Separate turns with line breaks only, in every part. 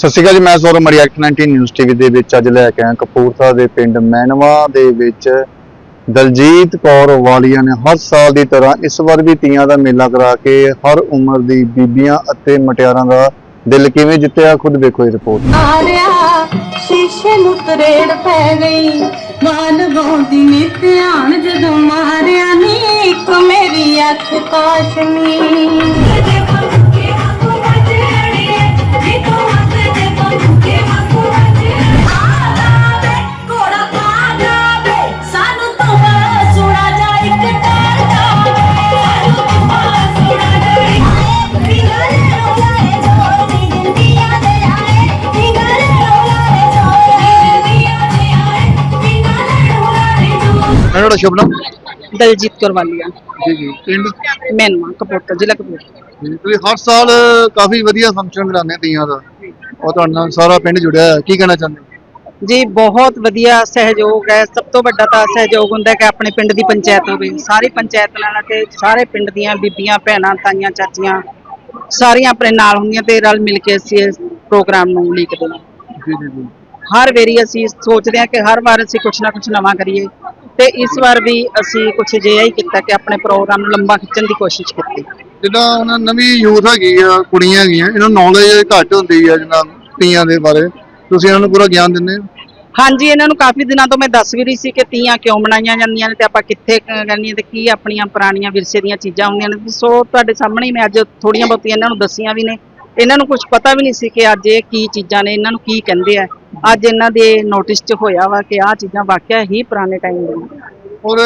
ਸਤਿ ਸ਼੍ਰੀ ਅਕਾਲ ਜੀ, ਮੈਂ ਸੌਰਵ ਮਰੀਐਕਟ 19 ਨਿਊਜ਼ ਟੀਵੀ ਦੇ ਵਿੱਚ ਅੱਜ ਲੈ ਕੇ ਆਇਆ ਕਪੂਰਥਲਾ ਦੇ ਪਿੰਡ ਮੈਨਵਾ ਦੇ ਵਿੱਚ ਦਲਜੀਤ ਕੌਰ ਵਾਲੀਆ ਨੇ ਹਰ ਸਾਲ ਦੀ ਤਰ੍ਹਾਂ ਇਸ ਵਾਰ ਵੀ ਤੀਆਂ ਦਾ ਮੇਲਾ ਕਰਾ ਕੇ ਹਰ ਉਮਰ ਦੀ ਬੀਬੀਆਂ ਅਤੇ ਮਟਿਆਰਾਂ ਦਾ ਦਿਲ ਕਿਵੇਂ ਜਿੱਤਿਆ, ਖੁਦ ਵੇਖੋ ਇਹ ਰਿਪੋਰਟ।
ਆਰਿਆ ਸ਼ੀਸ਼ੇ ਨੂੰ ਤਰੇੜ ਪੈ ਗਈ, ਮਾਨ ਗਾਉਂਦੀ ਨੀ ਧਿਆਨ ਜਦੋਂ ਮਾਰਿਆ ਨੀ, ਇੱਕ ਮੇਰੀ ਅੱਖ ਕਾਸ਼ਮੀ
ਸ਼ੁਭ ਨਾਮ
ਦਲਜੀਤ ਕੌਰ ਵਾਲੀਆ।
ਜੀ ਜੀ। ਪਿੰਡ?
ਮੈਨਵਾ ਕਪੂਰਥਲਾ ਜ਼ਿਲ੍ਹਾ ਕਪੂਰਥਲਾ।
ਤੁਸੀਂ ਹਰ ਸਾਲ ਕਾਫੀ ਵਧੀਆ ਫੰਕਸ਼ਨ ਕਰਾਉਂਦੇ ਤੀਆਂ ਦਾ। ਉਹ ਤੁਹਾਡੇ ਨਾਲ ਸਾਰਾ ਪਿੰਡ ਜੁੜਿਆ ਹੈ ਕੀ ਕਹਿਣਾ ਚਾਹੁੰਦੇ ਹੋ?
ਜੀ ਬਹੁਤ ਵਧੀਆ ਸਹਿਯੋਗ ਹੈ। ਸਭ ਤੋਂ ਵੱਡਾ ਤਾਂ ਸਹਿਯੋਗ ਹੁੰਦਾ ਕਿ ਆਪਣੇ ਪਿੰਡ ਦੀ ਪੰਚਾਇਤ ਹੋਵੇ। ਸਾਰੀ ਪੰਚਾਇਤ ਨਾਲ ਤੇ ਸਾਰੇ ਪਿੰਡ ਦੀਆਂ ਬੀਬੀਆਂ ਭੈਣਾਂ ਤਾਈਆਂ ਚਾਚੀਆਂ ਸਾਰੀਆਂ ਆਪਣੇ ਨਾਲ ਹੁੰਦੀਆਂ ਤੇ ਰਲ ਮਿਲ ਕੇ ਅਸੀਂ ਇਸ ਪ੍ਰੋਗਰਾਮ ਨੂੰ ਉਲੀਕਦੇ ਹਾਂ।
ਜੀ ਜੀ ਜੀ।
ਹਰ ਵਾਰੀ ਅਸੀਂ ਸੋਚਦੇ ਹਾਂ ਕਿ ਹਰ ਵਾਰ ਅਸੀਂ ਕੁਝ ਨਾ ਕੁਝ ਨਵਾਂ ਕਰੀਏ। ਤੇ ਇਸ ਵਾਰ ਵੀ ਅਸੀਂ ਕੁਝ ਅਜਿਹਾ ਹੀ ਕੀਤਾ ਕਿ ਆਪਣੇ ਪ੍ਰੋਗਰਾਮ ਨੂੰ ਲੰਬਾ ਖਿੱਚਣ ਦੀ ਕੋਸ਼ਿਸ਼ ਕੀਤੀ।
ਜਿੱਦਾਂ ਉਹਨਾਂ ਨਵੀਂ ਯੂਥ ਹੈਗੀ ਆ ਕੁੜੀਆਂ ਹੈਗੀਆਂ ਇਹਨਾਂ ਨੂੰ ਨੌਲੇਜ ਘੱਟ ਹੁੰਦੀ ਆ ਜਿੱਦਾਂ ਤੀਆਂ ਦੇ ਬਾਰੇ। ਤੁਸੀਂ ਇਹਨਾਂ ਨੂੰ ਪੂਰਾ ਗਿਆਨ ਦਿੰਦੇ ਹੋ?
ਹਾਂਜੀ ਇਹਨਾਂ ਨੂੰ ਕਾਫੀ ਦਿਨਾਂ ਤੋਂ ਮੈਂ ਦੱਸ ਵੀ ਰਹੀ ਸੀ ਕਿ ਤੀਆਂ ਕਿਉਂ ਮਨਾਈਆਂ ਜਾਂਦੀਆਂ ਨੇ ਤੇ ਆਪਾਂ ਕਿੱਥੇ ਕਰਨੀਆਂ ਤੇ ਕੀ ਆਪਣੀਆਂ ਪੁਰਾਣੀਆਂ ਵਿਰਸੇ ਦੀਆਂ ਚੀਜ਼ਾਂ ਹੁੰਦੀਆਂ ਨੇ। ਸੋ ਤੁਹਾਡੇ ਸਾਹਮਣੇ ਹੀ ਮੈਂ ਅੱਜ ਥੋੜੀਆਂ ਬਹੁਤੀਆਂ ਇਹਨਾਂ ਨੂੰ ਦੱਸੀਆਂ ਵੀ ਨੇ। ਇਹਨਾਂ ਨੂੰ ਕੁਝ ਪਤਾ ਵੀ ਨਹੀਂ ਸੀ ਕਿ ਅੱਜ ਇਹ ਕੀ ਚੀਜ਼ਾਂ ਨੇ ਇਹਨਾਂ ਨੂੰ ਕੀ ਕਹਿੰਦੇ ਆ। ਅੱਜ ਇਹਨਾਂ ਦੇ ਨੋਟਿਸ 'ਚ ਹੋਇਆ ਵਾ ਕਿ ਆਹ ਚੀਜ਼ਾਂ ਵਾਕਿਆ ਹੀ ਪੁਰਾਣੇ ਟਾਈਮ ਦੀਆਂ।
ਔਰ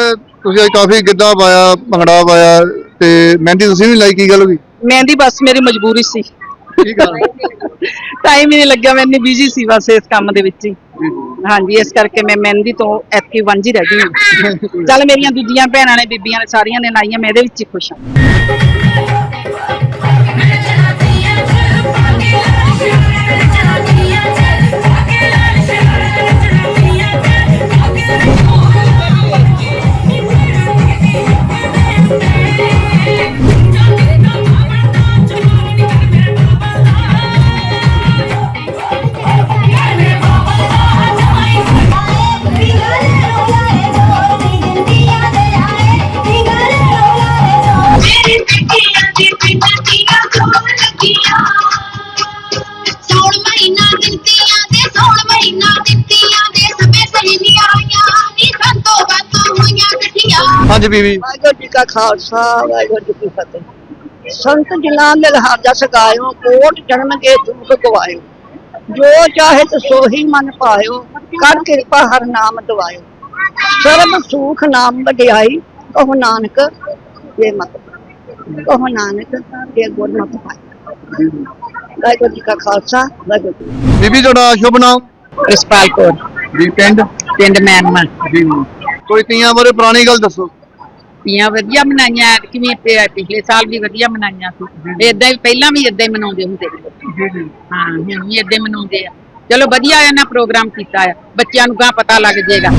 ਤੁਸੀਂ ਅੱਜ ਕਾਫੀ ਗਿੱਧਾ ਪਾਇਆ ਭੰਗੜਾ ਪਾਇਆ ਤੇ ਮਹਿੰਦੀ ਤੁਸੀਂ ਵੀ ਲਾਈ ਕੀ ਗੱਲ ਹੋਈ
ਮਹਿੰਦੀ ਬਸ ਮੇਰੀ ਮਜਬੂਰੀ ਸੀ।
ਠੀਕ ਆ
ਟਾਈਮ ਹੀ ਨਹੀਂ ਲੱਗਿਆ ਮੈਂ ਇੰਨੀ ਬਿਜ਼ੀ ਸੀ ਬਸ ਇਸ ਕੰਮ ਦੇ ਵਿੱਚ ਹੀ। ਹਾਂਜੀ ਇਸ ਕਰਕੇ ਮੈਂ ਮਹਿੰਦੀ ਤੋਂ ਐਤਕੀ ਵਾਂਝੀ ਰਹਿ ਗਈ ਹਾਂ। ਚੱਲ ਮੇਰੀਆਂ ਦੂਜੀਆਂ ਭੈਣਾਂ ਨੇ ਬੀਬੀਆਂ ਨੇ ਸਾਰੀਆਂ ਨੇ ਲਾਈਆਂ ਮੈਂ ਇਹਦੇ ਵਿੱਚ ਹੀ ਖੁਸ਼ ਹਾਂ।
ਹਾਂਜੀ ਬੀਬੀ।
ਵਾਹਿਗੁਰੂ ਜੀ ਕਾ ਖਾਲਸਾ ਵਾਹਿਗੁਰੂ ਜੀ ਕੀ ਫਤਿਹ। ਸੰਤ ਜਿਨ੍ਹਾਂ ਦੇ ਲਹਾਜਾ ਸਗਾਇਓ ਕੋਟ ਜਨਮ ਕੇ ਦੁਖ ਗਵਾਇਓ। ਜੋ ਚਾਹੇ ਤੇ ਸੋਹੀ ਮਨ ਪਾਇਓ ਕਰ ਕਿਰਪਾ ਹਰ ਨਾਮ ਦਵਾਇਓ। ਸਰਬ ਸੁਖ ਨਾਮ ਵਡਿਆਈ ਕਹੋ ਨਾਨਕ ਇਹ ਮਤ ਕਹੋ ਨਾਨਕ ਇਹ ਗੁਰ ਮਤ ਪਾਈ ਵਾਹਿਗੁਰੂ ਜੀ ਕਾ ਖਾਲਸਾ ਵਾਹਿਗੁਰੂ ਜੀ।
ਬੀਬੀ ਤੁਹਾਡਾ ਸ਼ੁਭ ਨਾਮ?
ਰਿਸਪਾਲ ਕੌਰ।
ਜੀ ਪਿੰਡ?
ਪਿੰਡ ਮੈਨਮਾ
ਜੀ। ਕੋਈ ਤੀਆਂ ਬਾਰੇ ਪੁਰਾਣੀ ਗੱਲ ਦੱਸੋ।
ਤੀਆਂ ਵਧੀਆ ਮਨਾਈਆਂ ਕਿਵੇਂ ਪਿਛਲੇ ਸਾਲ ਵੀ ਵਧੀਆ ਮਨਾਈਆਂ ਸੀ। ਇਦਾਂ ਹੀ ਪਹਿਲਾਂ ਵੀ ਇਦਾਂ ਹੀ ਮਨਾਉਂਦੇ ਹੁੰਦੇ ਸੀ। ਹਾਂ ਹੁਣ ਵੀ ਇਦਾਂ ਹੀ ਮਨਾਉਂਦੇ ਆ। ਚਲੋ ਵਧੀਆ ਇਹਨਾਂ ਪ੍ਰੋਗਰਾਮ ਕੀਤਾ ਆ। ਬੱਚਿਆਂ ਨੂੰ ਗਾਂ ਪਤਾ ਲੱਗ ਜਾਏਗਾ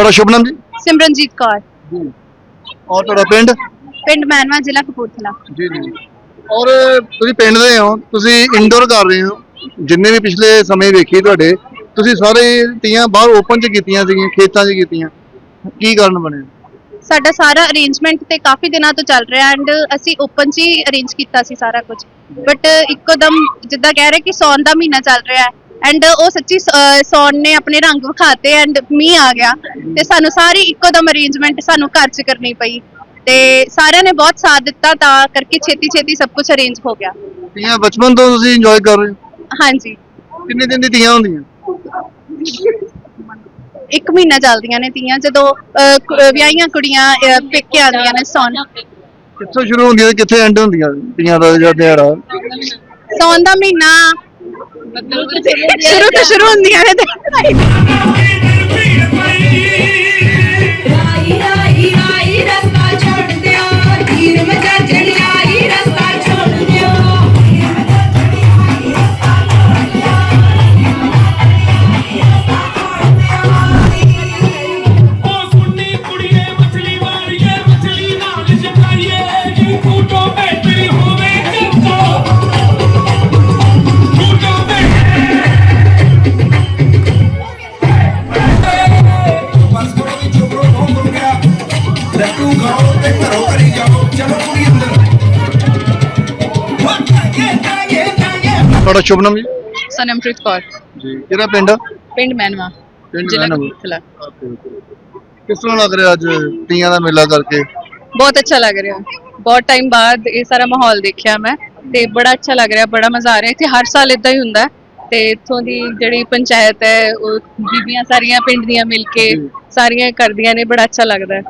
ਤੁਹਾਡਾ ਸ਼ੁਭ ਨਾਮ ਜੀ?
ਸਿਮਰਨਜੀਤ ਕੌਰ।
ਔਰ ਤੁਹਾਡਾ ਪਿੰਡ?
ਪਿੰਡ ਮੈਨਵਾ ਜ਼ਿਲ੍ਹਾ ਕਪੂਰਥਲਾ।
ਜੀ ਜੀ ਔਰ ਤੁਸੀਂ ਪਿੰਡ ਦੇ ਹੋ ਤੁਸੀਂ ਇੰਡੋਰ ਕਰ ਰਹੇ ਹੋ। ਜਿੰਨੇ ਵੀ ਪਿਛਲੇ ਸਮੇਂ ਵੇਖੀ ਤੁਹਾਡੇ ਤੁਸੀਂ ਸਾਰੇ ਤੀਆਂ ਬਾਹਰ ਓਪਨ ਚ ਕੀਤੀਆਂ ਸੀਗੀਆਂ ਖੇਤਾਂ 'ਚ ਕੀਤੀਆਂ। ਕੀ ਕਾਰਨ ਬਣਿਆ?
ਸਾਡਾ ਸਾਰਾ ਅਰੇਂਜਮੈਂਟ ਤੇ ਕਾਫੀ ਦਿਨਾਂ ਤੋਂ ਚੱਲ ਰਿਹਾ ਐਂਡ ਅਸੀਂ ਓਪਨ 'ਚ ਹੀ ਅਰੇਂਜ ਕੀਤਾ ਸੀ ਸਾਰਾ ਕੁਝ। ਬਟ ਇੱਕੋਦਮ ਜਿੱਦਾਂ ਕਹਿ ਰਹੇ ਕਿ ਸੌਣ ਦਾ ਮਹੀਨਾ ਚੱਲ ਰਿਹਾ ਹੈ। ਐਂਡ ਉਹ ਸੱਚੀ ਸੌਣ ਨੇ ਆਪਣੇ ਰੰਗ ਵਿਖਾਤੇ ਐਂਡ ਮੀਂਹ ਆ ਗਿਆ। ਤੇ ਸਾਨੂੰ ਸਾਰੀ ਇੱਕੋਦਮ ਅਰੇਂਜਮੈਂਟ ਸਾਨੂੰ ਘਰ 'ਚ ਕਰਨੀ ਪਈ। ਤੇ ਸਾਰਿਆਂ ਨੇ ਬਹੁਤ ਸਾਥ ਦਿੱਤਾ ਤਾਂ ਕਰਕੇ ਛੇਤੀ ਛੇਤੀ ਸਭ ਕੁਝ ਅਰੇਂਜ ਹੋ ਗਿਆ।
ਤੀਆਂ ਬਚਪਨ ਤੋਂ ਤੁਸੀਂ ਇੰਜੋਏ ਕਰ ਰਹੇ ਹੋ?
ਹਾਂਜੀ।
ਕਿੰਨੇ ਦਿਨ ਦੀ ਤੀਆਂ ਹੁੰਦੀਆਂ?
ਇੱਕ ਮਹੀਨਾ ਚੱਲਦੀਆਂ ਨੇ ਤੀਆਂ ਜਦੋਂ ਵਿਆਹੀਆਂ ਕੁੜੀਆਂ ਪੇਕੇ ਆਉਂਦੀਆਂ ਨੇ ਸੌਣ।
ਕਿੱਥੋਂ ਸ਼ੁਰੂ ਹੁੰਦੀਆਂ ਤੇ ਕਿੱਥੇ ਐਂਡ ਹੁੰਦੀਆਂ ਤੀਆਂ ਦਾ ਜਿਹੜਾ ਦਿਹਾੜਾ?
ਸੌਣ ਦਾ ਮਹੀਨਾ ਸ਼ੁਰੂ ਤੋਂ ਸ਼ੁਰੂ ਹੁੰਦੀਆਂ ਨੇ ਤੇ।
ਤੁਹਾਡਾ ਸ਼ੁਭ ਨਾਮ ਜੀ?
ਸਨਮਪ੍ਰੀਤ ਕੌਰ।
ਜੀ ਕਿਹੜਾ ਪਿੰਡ?
ਪਿੰਡ ਮੈਨਵਾ
ਪਿੰਡ
ਜ਼ਿਲ੍ਹਾ
ਮੈਨਵਾ।
ਕਪੂਰਥਲਾ।
ਕਿਸ ਤਰ੍ਹਾਂ ਲੱਗ ਰਿਹਾ ਅੱਜ ਤੀਆਂ ਦਾ ਮੇਲਾ ਕਰਕੇ?
ਬਹੁਤ ਅੱਛਾ ਲੱਗ ਰਿਹਾ। ਬਹੁਤ ਟਾਈਮ ਬਾਅਦ ਇਹ ਸਾਰਾ ਮਾਹੌਲ ਦੇਖਿਆ ਮੈਂ। ਤੇ ਬੜਾ ਅੱਛਾ ਲੱਗ ਰਿਹਾ ਬੜਾ ਮਜ਼ਾ ਆ ਰਿਹਾ। ਇੱਥੇ ਹਰ ਸਾਲ ਇਦਾਂ ਹੀ ਹੁੰਦਾ। ਹੈ ਤੇ ਇੱਥੋਂ ਦੀ ਜਿਹੜੀ ਪੰਚਾਇਤ ਹੈ ਉਹ ਬੀਬੀਆਂ ਸਾਰੀਆਂ ਪਿੰਡ ਦੀਆਂ ਮਿਲ ਕੇ ਸਾਰੀਆਂ ਕਰਦੀਆਂ ਨੇ। ਬੜਾ ਅੱਛਾ ਲੱਗਦਾ। ਹੈ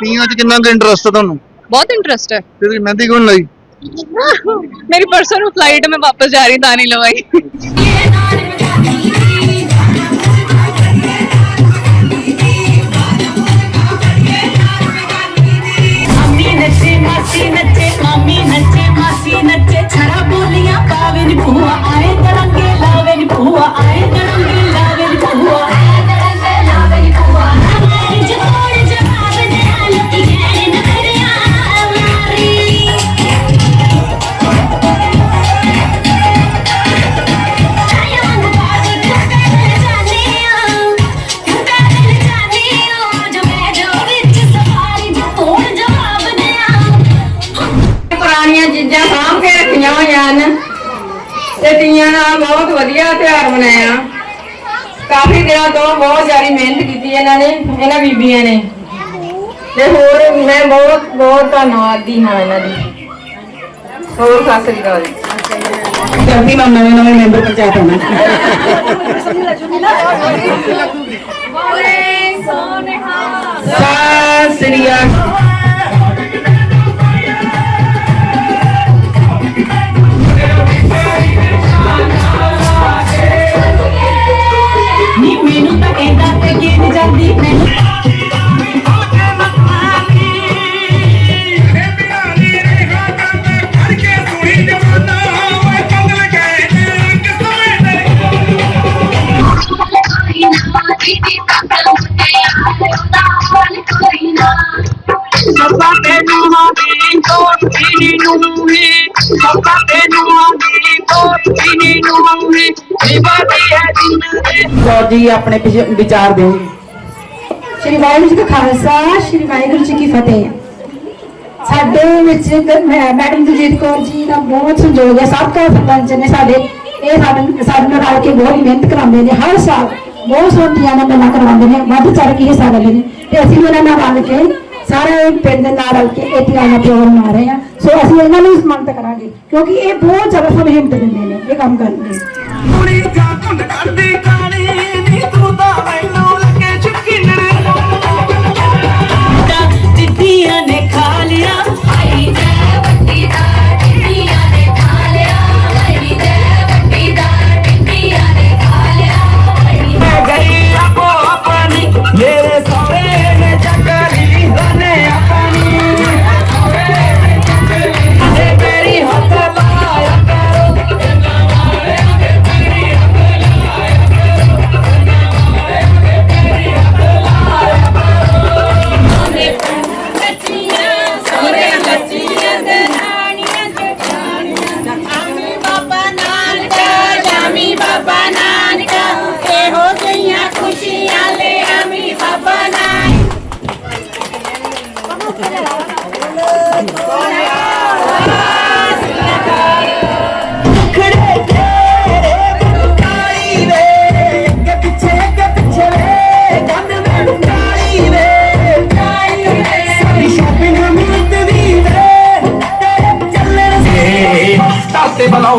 ਤੀਆਂ 'ਚ ਕਿੰਨਾ ਕੁ ਇੰਟਰਸਟ ਹੈ ਤੁਹਾਨੂੰ?
ਬਹੁਤ ਇੰਟਰਸਟ ਹੈ।
ਫਿਰ ਤੁਸੀਂ ਮਹਿੰਦੀ ਕਿਉਂ ਲਾਈ?
ਮੇਰੀ ਪਰਸੋਂ ਨੂੰ ਫਲਾਈਟ ਮੈਂ ਵਾਪਸ ਜਾ ਰਹੀ ਤਾਂ
ਵਧੀਆ ਤਿਉਹਾਰ ਮਨਾਇਆ। ਕਾਫੀ ਦਿਨਾਂ ਤੋਂ ਬਹੁਤ ਜ਼ਿਆਦਾ ਮਿਹਨਤ ਕੀਤੀ ਇਹਨਾਂ ਨੇ ਇਹਨਾਂ ਬੀਬੀਆਂ ਨੇ। ਤੇ ਹੋਰ ਮੈਂ ਬਹੁਤ ਬਹੁਤ ਧੰਨਵਾਦੀ ਹਾਂ ਇਹਨਾਂ ਦੀ। ਹੋਰ ਸਤਿ ਸ੍ਰੀ ਅਕਾਲ ਜੀ।
ਜਲਦੀ ਮੈਂ ਨਵੇਂ ਨਵੇਂ ਮੈਂਬਰ ਪੰਚਾਇਤ ਹੋਣਾ।
ਸਤਿ ਸ੍ਰੀ ਅਕਾਲ।
ਦੇ
ਗੌਰ ਜੀ ਆਪਣੇ ਵਿਚ- ਵਿਚਾਰ ਦੇਣਗੇ
ਸ਼੍ਰੀ ਵਾਹਿਗੁਰੂ ਜੀ ਕਾ ਖਾਲਸਾ ਸ਼੍ਰੀ ਵਾਹਿਗੁਰੂ ਜੀ ਕੀ ਫਤਿਹ। ਸਾਡੇ ਵਿੱਚ ਮੈਡਮ ਦਲਜੀਤ ਕੌਰ ਜੀ ਦਾ ਬਹੁਤ ਸੰਯੋਗ ਹੈ। ਸਾਬਕਾ ਸਰਪੰਚ ਨੇ ਸਾਡੇ ਇਹ ਸਾਡੇ ਸਾਡੇ ਨਾਲ ਰਲ ਕੇ ਬਹੁਤ ਮਿਹਨਤ ਕਰਾਉਂਦੇ ਨੇ। ਹਰ ਸਾਲ ਬਹੁਤ ਸੋਹਣੀਆਂ ਨਾਲ ਮੇਲਾ ਕਰਵਾਉਂਦੇ ਨੇ। ਵੱਧ ਚੜ ਕੇ ਹਿੱਸਾ ਲੈਂਦੇ ਨੇ। ਤੇ ਅਸੀਂ ਵੀ ਉਹਨਾਂ ਨਾਲ ਰਲ ਕੇ ਸਾਰੇ ਪਿੰਡ ਦੇ ਨਾਲ ਰਲ ਕੇ ਇਹ ਤੀਆਂ ਦਾ ਤਿਉਹਾਰ ਮਨਾ ਰਹੇ ਹਾਂ। ਸੋ ਅਸੀਂ ਇਹਨਾਂ ਨੂੰ ਸਨਮਾਨਿਤ ਕਰਾਂਗੇ। ਕਿਉਂਕਿ ਇਹ ਬਹੁਤ ਜ਼ਿਆਦਾ ਸਾਨੂੰ ਹਿੰਮਤ ਦਿੰਦੇ ਨੇ ਇਹ ਕੰਮ ਕਰਨ ਲਈ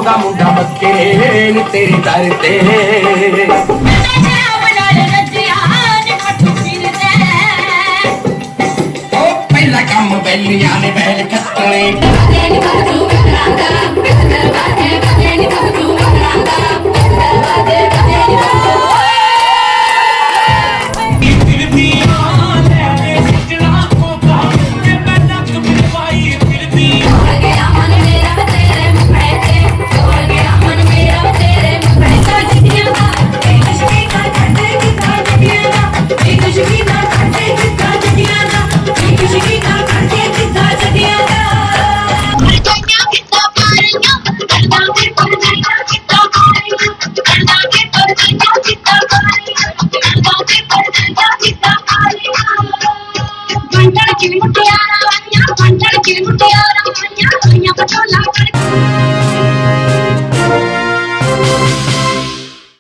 ਤਾਤੇ ਬਲਾਉਂਦਾ ਮੁੰਡਾ ਬੱਕੇ ਨੀ ਤੇਰੀ ਦਰ ਤੇ। ਉਹ ਪਹਿਲਾ ਕੰਮ ਬੈਲੀਆਂ ਨੇ ਬੈਲ ਖੱਤਣੇ। ਫਿਰਦੀਆਂ